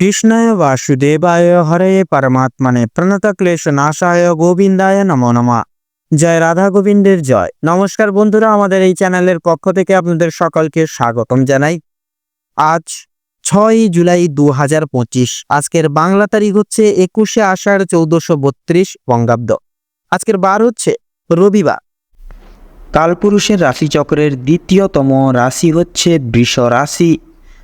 কৃষ্ণায় বাসুদেবায় হরে পরমাত্মনে প্রণত ক্লেশ নাশায় গোবিন্দায় নমো নমঃ জয় রাধা গোবিন্দের জয় নমস্কার বন্ধুরা, আমাদের এই চ্যানেলের পক্ষ থেকে আপনাদের সকলকে স্বাগতম জানাই। আজ ছয় জুলাই দু হাজার পঁচিশ, আজকের বাংলা তারিখ হচ্ছে একুশে আষাঢ় চৌদ্দশো বত্রিশ বঙ্গাব্দ। আজকের বার হচ্ছে রবিবার। কালপুরুষের রাশিচক্রের দ্বিতীয়তম রাশি হচ্ছে বৃষ রাশি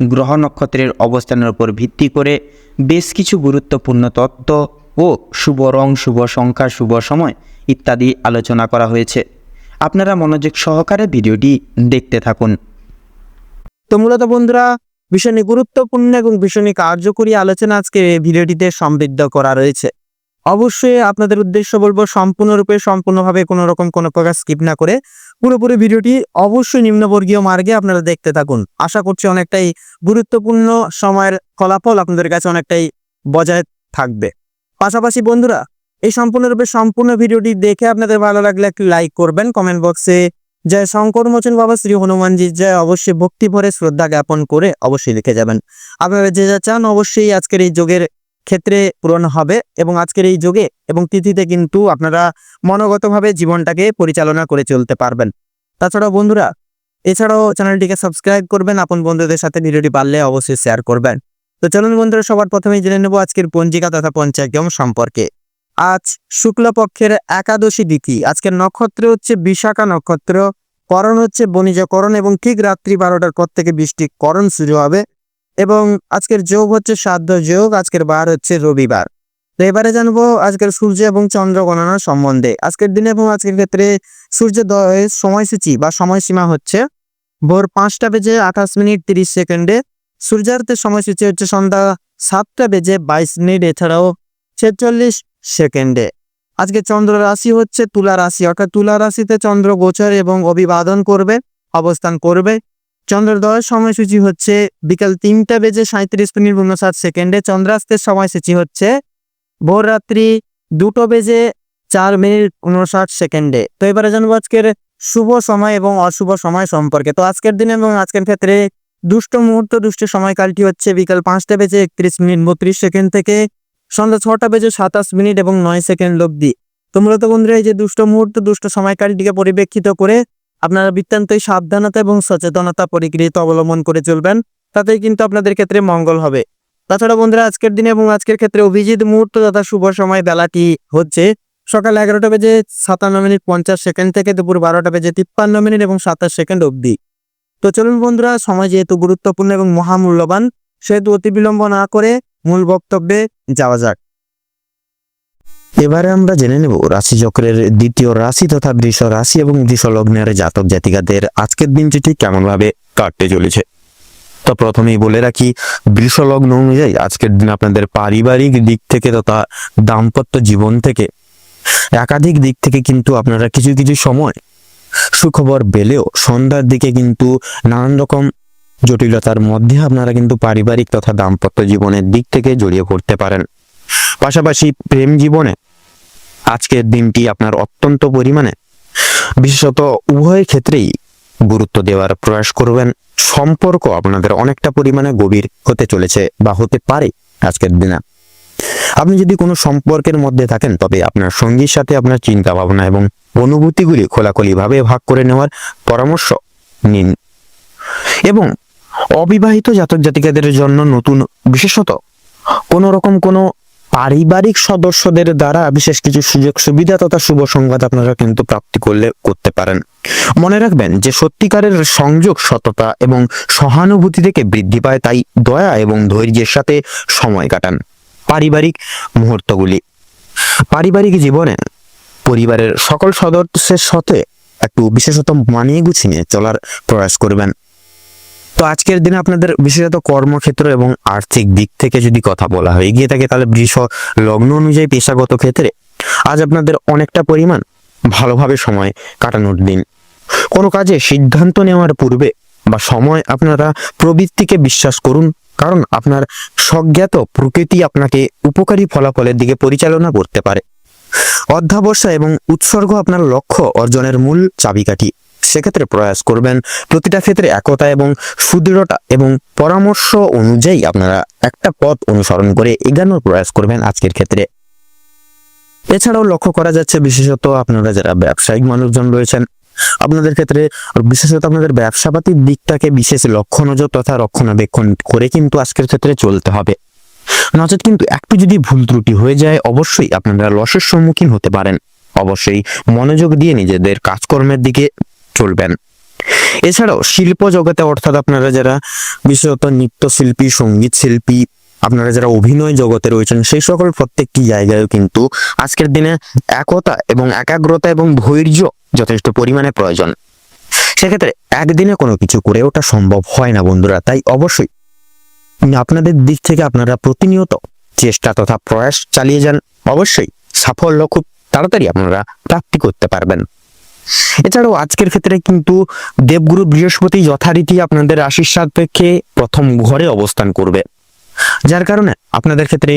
গ্রহ নক্ষত্রের অবস্থানের উপর ভিত্তি করে বেশ কিছু গুরুত্বপূর্ণ তত্ত্ব ও শুভ রং, শুভ সংখ্যা, শুভ সময় ইত্যাদি আলোচনা করা হয়েছে। আপনারা মনোযোগ সহকারে ভিডিওটি দেখতে থাকুন। তো মূলত বন্ধুরা ভীষণই গুরুত্বপূর্ণ এবং ভীষণই কার্যকরী আলোচনা আজকে ভিডিওটিতে সমৃদ্ধ করা রয়েছে। অবশ্যই আপনাদের উদ্দেশ্য বলব, সম্পূর্ণরূপে, সম্পূর্ণভাবে কোনো রকম কোনো প্রকার স্কিপ না করে পুরোপুরি ভিডিওটি অবশ্যই নিম্নবর্গীয় মার্গে আপনারা দেখতে থাকুন। আশা করছি অনেকটাই গুরুত্বপূর্ণ সময়ের ফলাফল আপনাদের কাছে অনেকটাই বজায় থাকবে। পাশাপাশি বন্ধুরা, এই সম্পূর্ণরূপে সম্পূর্ণ ভিডিওটি দেখে আপনাদের ভালো লাগলে একটি লাইক করবেন। কমেন্ট বক্সে জয় শঙ্কর মোচন বাবা, শ্রী হনুমানজি, জয় অবশ্যই ভক্তি ভরে শ্রদ্ধা জ্ঞাপন করে অবশ্যই লিখে যাবেন। আপনারা যে যা চান অবশ্যই আজকের এই যোগের ক্ষেত্রে পূরণ হবে এবং আজকের এই যোগে এবং তিথিতে কিন্তু আপনারা মনোগতভাবে জীবনটাকে পরিচালনা করে চলতে পারবেন। তাছাড়াও বন্ধুরা, এছাড়াও চ্যানেলটিকে সাবস্ক্রাইব করবেন, আপন বন্ধুদের সাথে ভিডিওটি পারলে অবশ্যই শেয়ার করবেন। তো চলুন বন্ধুরা, সবার প্রথমেই জেনে নেব আজকের পঞ্জিকা তথা পঞ্চায়গম সম্পর্কে। আজ শুক্লপক্ষের একাদশী তিথি। আজকের নক্ষত্র হচ্ছে বিশাখা নক্ষত্র করণ হচ্ছে বণিজকরণ এবং ঠিক রাত্রি বারোটার পর থেকে বৃষ্টি করণ শুরু হবে। এবং আজকের যোগ হচ্ছে সাধ্য যোগ, আজকের বার হচ্ছে রবিবার। তো এবারে জানব আজকের সূর্য এবং চন্দ্র গণনার সম্বন্ধে। আজকের দিনে এবং আজকের ক্ষেত্রে সূর্যোদয়ের সময়সূচি বা সময়সীমা হচ্ছে ভোর পাঁচটা বেজে আঠাশ মিনিট তিরিশ সেকেন্ডে। সূর্যাস্তের সময়সূচি হচ্ছে সন্ধ্যা সাতটা বেজে বাইশ মিনিট, এছাড়াও ছেচল্লিশ সেকেন্ডে। আজকে চন্দ্র রাশি হচ্ছে তুলা রাশি, অর্থাৎ তুলা রাশিতে চন্দ্র গোচর এবং অভিবাদন করবে, অবস্থান করবে। চন্দ্রোদয়ের সময়সূচি হচ্ছে বিকাল তিনটা বেজে সাঁত্রিশ মিনিট উনষাট সেকেন্ডে। চন্দ্রাস্তের সময়সূচি হচ্ছে ভোর রাত্রি দুটো বেজে চার মিনিট উনষাট সেকেন্ডে। তো এবারে জানব আজকের শুভ সময় এবং অশুভ সময় সম্পর্কে। তো আজকের দিনে এবং আজকের ক্ষেত্রে দুষ্ট মুহূর্ত, দুষ্ট সময়কালটি হচ্ছে বিকাল পাঁচটা বেজে একত্রিশ মিনিট বত্রিশ সেকেন্ড থেকে সন্ধ্যা ছটা বেজে সাতাশ মিনিট এবং নয় সেকেন্ড অব্দি তো মূলত বন্ধুরা, এই যে দুষ্ট মুহূর্ত, দুষ্ট সময়কালটিকে পরিপ্রেক্ষিত করে আপনারা বৃত্তান্তই সাবধানতা এবং সচেতনতা পরিকৃত অবলম্বন করে চলবেন, তাতেই কিন্তু আপনাদের ক্ষেত্রে মঙ্গল হবে। তাছাড়া বন্ধুরা, আজকের দিনে এবং আজকের ক্ষেত্রে অভিজিৎ মুহূর্ত তথা শুভ সময় বেলাটি হচ্ছে সকাল এগারোটা বেজে সাতান্ন মিনিট পঞ্চাশ সেকেন্ড থেকে দুপুর বারোটা বেজে তিপ্পান্ন মিনিট এবং সাতাশ সেকেন্ড অবধি। তো চলুন বন্ধুরা, সময় যেহেতু গুরুত্বপূর্ণ এবং মহামূল্যবান, সেহেতু অতি বিলম্ব না করে মূল বক্তব্যে যাওয়া যাক। এবারে আমরা জেনে নেব রাশিচক্রের দ্বিতীয় রাশি তথা বৃষ রাশি এবং বৃষ লগ্নের জাতক জাতিকাদের আজকের দিনটি ঠিক কেমন ভাবে কাটতে চলেছে। তো প্রথমেই বলে রাখি, বৃষ লগ্ন অনুযায়ী আজকের দিন আপনাদের পারিবারিক দিক থেকে তথা দাম্পত্য জীবন থেকে, একাধিক দিক থেকে কিন্তু আপনারা কিছু কিছু সময় সুখবর পেলেও সন্ধ্যার দিকে কিন্তু নানান রকম জটিলতার মধ্যে আপনারা কিন্তু পারিবারিক তথা দাম্পত্য জীবনের দিক থেকে জড়িয়ে পড়তে পারেন। পাশাপাশি প্রেম জীবনে আজকের দিনটি আপনার অত্যন্ত পরিমাণে, বিশেষত উভয় ক্ষেত্রেই গুরুত্ব দেওয়ার প্রয়াস করবেন। সম্পর্ক আপনাদের অনেকটা পরিমাণে গভীর হতে চলেছে বা হতে পারে আজকের দিনে। আপনি যদি কোনো সম্পর্কের মধ্যে থাকেন, তবে আপনার সঙ্গীর সাথে আপনার চিন্তা ভাবনা এবং অনুভূতিগুলি খোলাখুলিভাবে ভাগ করে নেওয়ার পরামর্শ নিন। এবং অবিবাহিত জাতক জাতিকাদের জন্য নতুন, বিশেষত কোনো রকম কোনো পারিবারিক সদস্যদের দ্বারা বিশেষ কিছু সুযোগ সুবিধা তথা শুভ সংবাদ আপনারা কিন্তু প্রাপ্তি করলে করতে পারেন। মনে রাখবেন যে সত্যিকারের সংযোগ সততা এবং সহানুভূতি থেকে বৃদ্ধি পায়, তাই দয়া এবং ধৈর্যের সাথে সময় কাটান পারিবারিক মুহূর্তগুলি। পারিবারিক জীবনে পরিবারের সকল সদস্যের সাথে একটু বিশেষত মানিয়ে গুছিয়ে চলার প্রয়াস করবেন। তো আজকের দিনে আপনাদের বিশেষত কর্মক্ষেত্র এবং আর্থিক দিক থেকে যদি কথা বলা হয় গিয়ে থাকে তাহলে বৃষ লগ্ন অনুযায়ী পেশাগত ক্ষেত্রে আজ আপনাদের অনেকটা পরিমাণ ভালোভাবে সময় কাটানোর দিন। কোনো কাজে সিদ্ধান্ত নেওয়ার পূর্বে বা সময় আপনারা প্রবৃত্তিকে বিশ্বাস করুন, কারণ আপনার স্বজ্ঞাত প্রকৃতি আপনাকে উপকারী ফলাফলের দিকে পরিচালনা করতে পারে। অধ্যাবসায় এবং উৎসর্গ আপনার লক্ষ্য অর্জনের মূল চাবিকাঠি। সেক্ষেত্রে প্রয়াস করবেন। প্রতিটা ক্ষেত্রে একতা এবং সুদৃঢ়তা এবং পরামর্শ অনুযায়ী আপনারা একটা পথ অনুসরণ করে এগানোর প্রয়াস করবেন আজকের ক্ষেত্রে। এছাড়াও লক্ষ্য করা যাচ্ছে বিশেষত আপনারা যারা ব্যবসায়িক মানুষজন রয়েছেন, আপনাদের ক্ষেত্রে বিশেষত আপনাদের ব্যবসাপাতির দিকটাকে বিশেষ লক্ষ্য নজর তথা রক্ষণাবেক্ষণ করে কিন্তু আজকের ক্ষেত্রে চলতে হবে। নচেত কিন্তু একটু যদি ভুল ত্রুটি হয়ে যায়, অবশ্যই আপনারা লসের সম্মুখীন হতে পারেন। অবশ্যই মনোযোগ দিয়ে নিজেদের কাজকর্মের দিকে চলবেন। এছাড়াও শিল্প জগতে, অর্থাৎ আপনারা যারা বিশেষত নৃত্যশিল্পী, সংগীত শিল্পী, আপনারা যারা অভিনয় জগতে রয়েছেন, সেই সকল প্রত্যেকটি জায়গায় কিন্তু আজকের দিনে একতা এবং একাগ্রতা এবং ধৈর্য যথেষ্ট পরিমাণে প্রয়োজন। সেক্ষেত্রে একদিনে কোনো কিছু করে ওটা সম্ভব হয় না বন্ধুরা, তাই অবশ্যই আপনাদের দিক থেকে আপনারা প্রতিনিয়ত চেষ্টা তথা প্রয়াস চালিয়ে যান। অবশ্যই সাফল্য খুব তাড়াতাড়ি আপনারা প্রাপ্তি করতে পারবেন। এছাড়াও আজকের ক্ষেত্রে কিন্তু দেবগুরু বৃহস্পতি যথারীতি আপনাদের রাশির সাপেক্ষে প্রথম ঘরে অবস্থান করবে। যার কারণে আপনাদের ক্ষেত্রে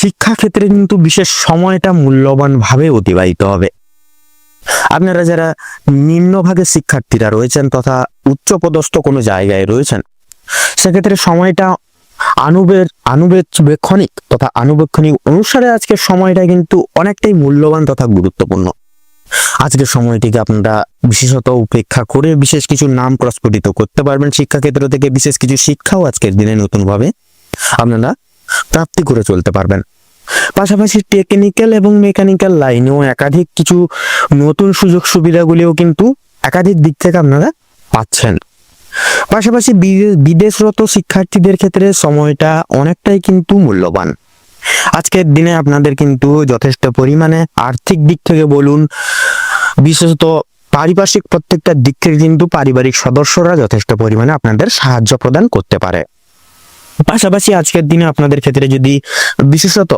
শিক্ষা ক্ষেত্রে কিন্তু বিশেষ সময়টা মূল্যবান ভাবে অতিবাহিত হবে। আপনারা যারা নিম্নভাগের শিক্ষার্থীরা রয়েছেন তথা উচ্চপদস্থ কোনো জায়গায় রয়েছেন, সেক্ষেত্রে সময়টা আনুবের আনুবেক্ষণিক তথা আনুবেক্ষণিক অনুসারে আজকের সময়টা কিন্তু অনেকটাই মূল্যবান তথা গুরুত্বপূর্ণ। আজকের সময়টিকে আপনারা বিশেষত উপেক্ষা করে বিশেষ কিছু নাম প্রস্ফুটিত করতে পারবেন শিক্ষাক্ষেত্র থেকে বিশেষ কিছু শিক্ষাও আজকের দিনে নতুনভাবে আপনারা প্রাপ্তি করে চলতে পারবেন। পাশাপাশি টেকনিক্যাল এবং মেকানিক্যাল লাইনেও একাধিক কিছু নতুন সুযোগ সুবিধাগুলিও কিন্তু একাধিক দিক থেকে আপনারা পাচ্ছেন। পাশাপাশি বিদেশরত শিক্ষার্থীদের ক্ষেত্রে সময়টা অনেকটাই কিন্তু মূল্যবান। আজকের দিনে আপনাদের কিন্তু যথেষ্ট পরিমাণে আর্থিক দিক থেকে বলুন বিশেষত পারিপার্শ্বিক প্রত্যেকটা দিক থেকে কিন্তু পারিবারিক সদস্যরা যথেষ্ট পরিমাণে আপনাদের সাহায্য প্রদান করতে পারে। পাশাপাশি আজকের দিনে আপনাদের ক্ষেত্রে যদি বিশেষত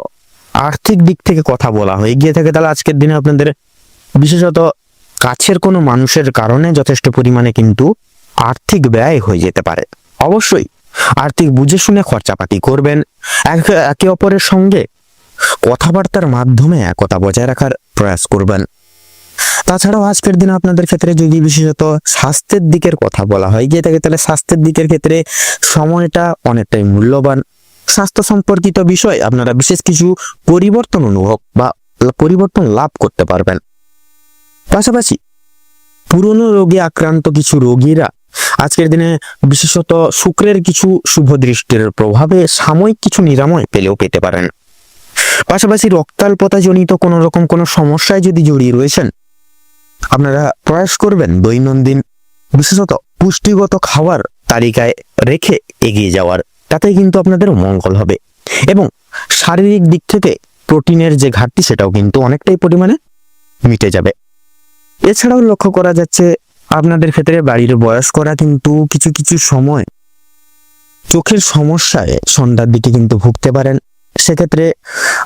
আর্থিক দিক থেকে কথা বলা হয়ে গিয়ে থাকে, তাহলে আজকের দিনে আপনাদের বিশেষত কাছের কোনো মানুষের কারণে যথেষ্ট পরিমাণে কিন্তু আর্থিক ব্যয় হয়ে যেতে পারে। অবশ্যই আর্থিক বুঝে শুনে খরচাপাতি করবেন এক- অপরের সঙ্গে কথাবার্তার মাধ্যমে একতা বজায় রাখার প্রয়াস করবেন। তাছাড়াও আজকের দিনে আপনাদের ক্ষেত্রে যদি বিশেষত স্বাস্থ্যের দিকের কথা বলা হয়, গিয়ে থাকে তাহলে স্বাস্থ্যের দিকের ক্ষেত্রে সময়টা অনেকটাই মূল্যবান। স্বাস্থ্য সম্পর্কিত বিষয় আপনারা বিশেষ কিছু পরিবর্তন অনুভব বা পরিবর্তন লাভ করতে পারবেন। পাশাপাশি পুরনো রোগে আক্রান্ত কিছু রোগীরা আজকের দিনে বিশেষত শুক্রের কিছু শুভ দৃষ্টির প্রভাবে সাময়িক কিছু নিরাময় পেলেও পেতে পারেন। পাশাপাশি রক্তাল্পতা জনিত কোনো রকম কোনো সমস্যায় যদি জড়িয়ে রয়েছেন আপনারা প্রয়াস করবেন দৈনন্দিন বিশেষত পুষ্টিগত খাবার তালিকায় রেখে এগিয়ে যাওয়ার। তাতে কিন্তু আপনাদের মঙ্গল হবে। এবং শারীরিক দিক থেকে প্রোটিনের যে ঘাটতি, সেটাও কিন্তু অনেকটাই পরিমাণে মিটে যাবে। এছাড়াও লক্ষ্য করা যাচ্ছে, আপনাদের ক্ষেত্রে বাড়ির বয়স্করা কিন্তু কিছু কিছু সময় চোখের সমস্যায় সন্ধ্যার দিকে কিন্তু ভুগতে পারেন। সেক্ষেত্রে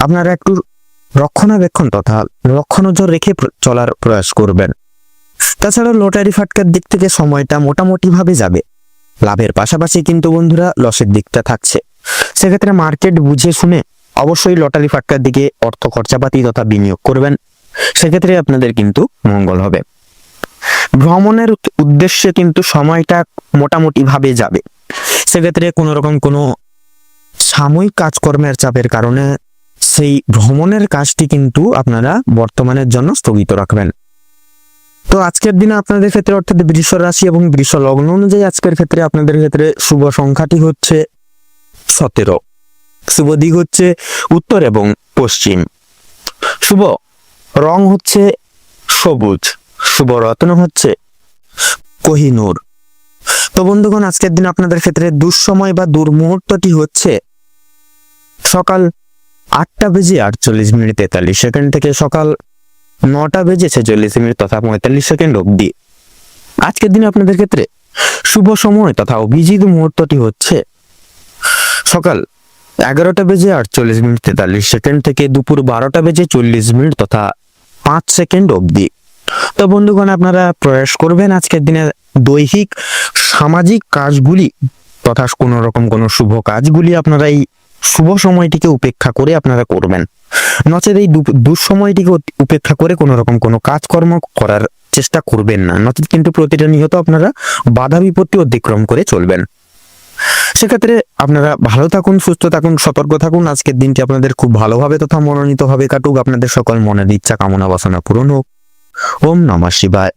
আপনারা একটু রক্ষণাবেক্ষণ তথা লক্ষ্য নজর রেখে চলার প্রয়াস করবেন। তাছাড়া লটারি ফাটকার দিক থেকে সময়টা মোটামুটি ভাবে যাবে। লাভের পাশাপাশি কিন্তু বন্ধুরা লসের দিকটা থাকছে। সেক্ষেত্রে মার্কেট বুঝে শুনে অবশ্যই লটারি ফাটকার দিকে অর্থ খরচাপাতি তথা বিনিয়োগ করবেন। সেক্ষেত্রে আপনাদের কিন্তু মঙ্গল হবে। ভ্রমণের উদ্দেশ্যে কিন্তু সময়টা মোটামুটি ভাবে যাবে। সেক্ষেত্রে কোনো রকম কোনো সাময়িক কাজকর্মের চাপের কারণে সেই ভ্রমণের কাজটি কিন্তু আপনারা বর্তমানের জন্য স্থগিত রাখবেন। তো আজকের দিনে আপনাদের ক্ষেত্রে অর্থাৎ বৃষ রাশি এবং বৃষ লগ্ন অনুযায়ী আজকের ক্ষেত্রে আপনাদের ক্ষেত্রে শুভ সংখ্যাটি হচ্ছে সতেরো। শুভ দিক হচ্ছে উত্তর এবং পশ্চিম। শুভ রং হচ্ছে সবুজ। শুভ রত্ন হচ্ছে কোহিনূর। তো বন্ধুগণ, আজকের দিন আপনাদের ক্ষেত্রে দুঃসময় বা দুর্মুহূর্তটি হচ্ছে সকাল আটটা বেজে আটচল্লিশ মিনিট তেতাল্লিশ সেকেন্ড থেকে সকাল নটা বেজে ছেচল্লিশ মিনিট তথা পঁয়তাল্লিশ সেকেন্ড অবধি। আজকের দিনে আপনাদের ক্ষেত্রে শুভ সময় তথা অভিজিৎ মুহূর্তটি হচ্ছে সকাল এগারোটা বেজে আটচল্লিশ মিনিট তেতাল্লিশ সেকেন্ড থেকে দুপুর বারোটা বেজে চল্লিশ মিনিট তথা পাঁচ সেকেন্ড অবধি। তো বন্ধুগণ, আপনারা প্রয়াস করবেন আজকের দিনে দৈহিক, সামাজিক কাজগুলি তথা কোনো রকম কোনো শুভ কাজগুলি আপনারা এই শুভ সময়টিকে উপেক্ষা করে আপনারা করবেন। নচেত এই দুঃসময়টিকে উপেক্ষা করে কোনো রকম কোনো কাজকর্ম করার চেষ্টা করবেন না। নচেত কিন্তু প্রতিটা নিহত আপনারা বাধা বিপত্তি অতিক্রম করে চলবেন। সেক্ষেত্রে আপনারা ভালো থাকুন, সুস্থ থাকুন, সতর্ক থাকুন। আজকের দিনটি আপনাদের খুব ভালোভাবে তথা মনোনীতভাবে কাটুক। আপনাদের সকল মনের ইচ্ছা, কামনা বাসনা পূরণ হোক। ওম নমঃ শিবায়।